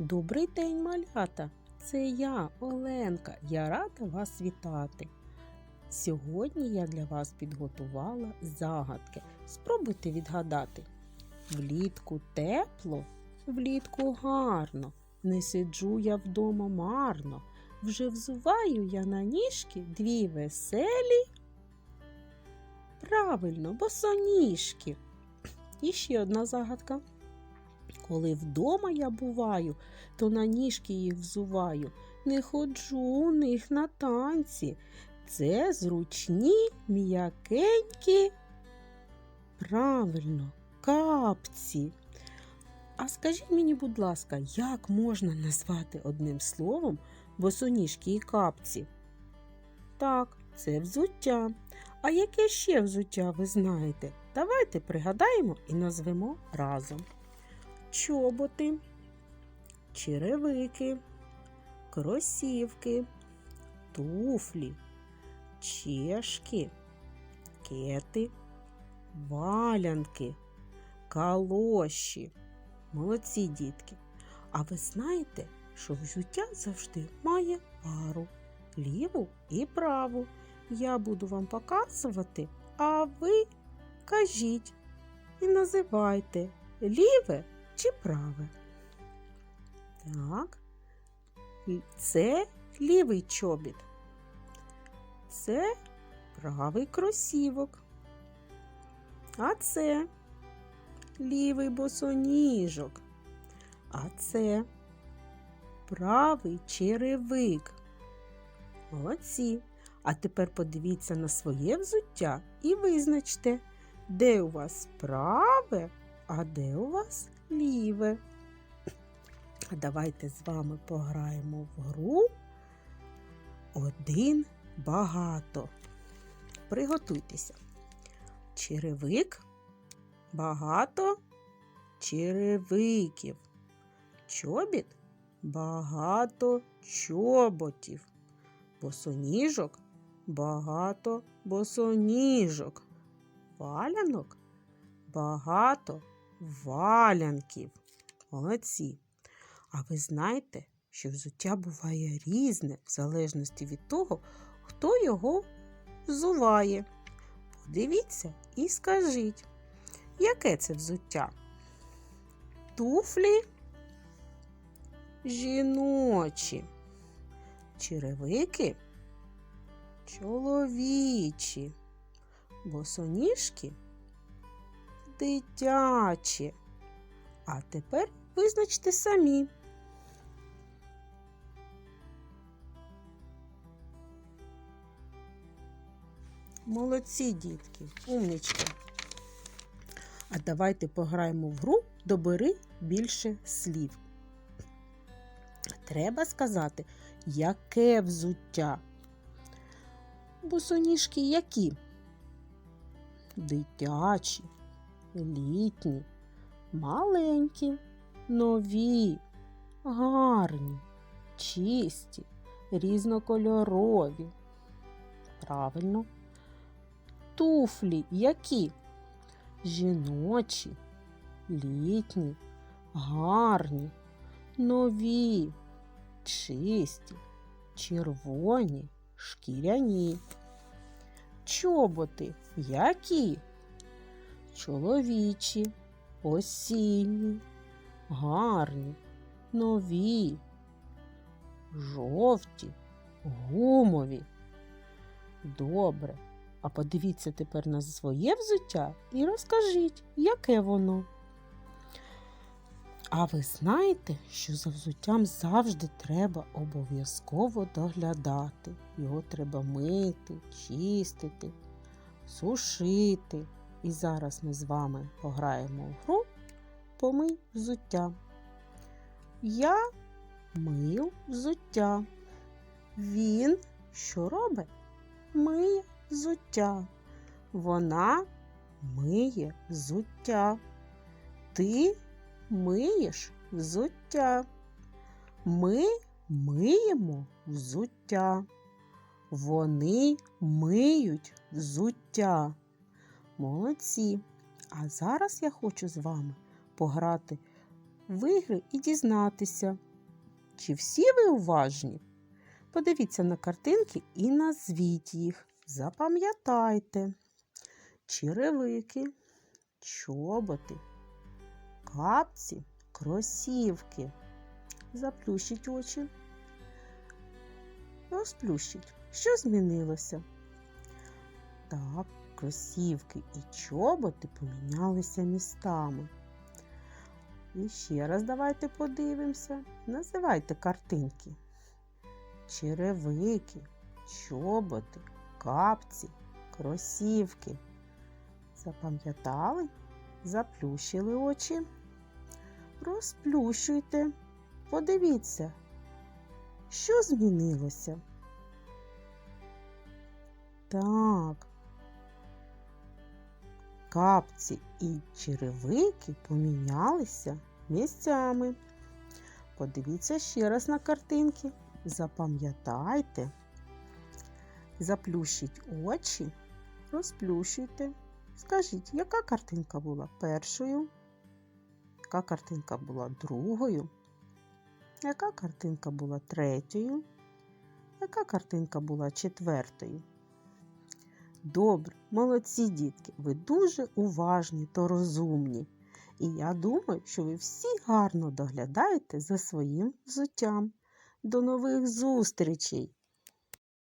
Добрий день, малята! Це я, Оленка. Я рада вас вітати. Сьогодні я для вас підготувала загадки. Спробуйте відгадати. Влітку тепло, влітку гарно. Не сиджу я вдома марно. Вже взуваю я на ніжки дві веселі. Правильно, босоніжки. І ще одна загадка. Коли вдома я буваю, то на ніжки їх взуваю. Не ходжу у них на танці. Це зручні, м'якенькі. Правильно, капці. А скажіть мені, будь ласка, як можна назвати одним словом босоніжки і капці? Так, це взуття. А яке ще взуття ви знаєте? Давайте пригадаємо і назвемо разом чоботи, черевики, кросівки, туфлі, чешки, кети, валянки, калоші. Молодці дітки. А ви знаєте, що взуття завжди має пару ліву і праву. Я буду вам показувати, а ви кажіть і називайте ліве чи праве? Так. Це лівий чобіт. Це правий кросівок. А це лівий босоніжок. А це правий черевик. Молодці. А тепер подивіться на своє взуття і визначте, де у вас праве, а де у вас ліве. Давайте з вами пограємо в гру один багато. Приготуйтеся. Черевик багато черевиків. Чобіт багато чоботів. Босоніжок багато босоніжок. Валянок багато валянків. Молодці. А ви знаєте, що взуття буває різне в залежності від того, хто його взуває. Подивіться і скажіть, яке це взуття? Туфлі жіночі, черевики чоловічі, босоніжки дитячі. А тепер визначте самі. Молодці, дітки, умнички. А давайте пограємо в гру Добери більше слів. Треба сказати, яке взуття. Босоніжки які? Дитячі, літні, маленькі, нові, гарні, чисті, різнокольорові. Правильно. Туфлі які? Жіночі, літні, гарні, нові, чисті, червоні, шкіряні. Чоботи які? Чоловічі, осінні, гарні, нові, жовті, гумові. Добре. А подивіться тепер на своє взуття і розкажіть, яке воно. А ви знаєте, що за взуттям завжди треба обов'язково доглядати. Його треба мити, чистити, сушити. І зараз ми з вами пограємо в гру Помий взуття. Я мию взуття. Він що робить? Миє взуття. Вона миє взуття. Ти миєш взуття. Ми миємо взуття. Вони миють взуття. Молодці. А зараз я хочу з вами пограти в ігри і дізнатися, Чи всі ви уважні? Подивіться на картинки і назвіть їх. Запам'ятайте. Черевики, чоботи, капці, кросівки. Заплющіть очі. Розплющіть. Що змінилося? Так, кросівки і чоботи помінялися містами. І ще раз давайте подивимося. Називайте картинки. Черевики, чоботи, капці, кросівки. Запам'ятали? Заплющили очі. Розплющуйте. Подивіться, що змінилося? Так. Капці і черевики помінялися місцями. Подивіться ще раз на картинки. Запам'ятайте. Заплющіть очі, розплющуйте. Скажіть, яка картинка була першою? Яка картинка була другою? Яка картинка була третьою? Яка картинка була четвертою? Добре, молодці дітки, ви дуже уважні та розумні. І я думаю, що ви всі гарно доглядаєте за своїм взуттям. До нових зустрічей!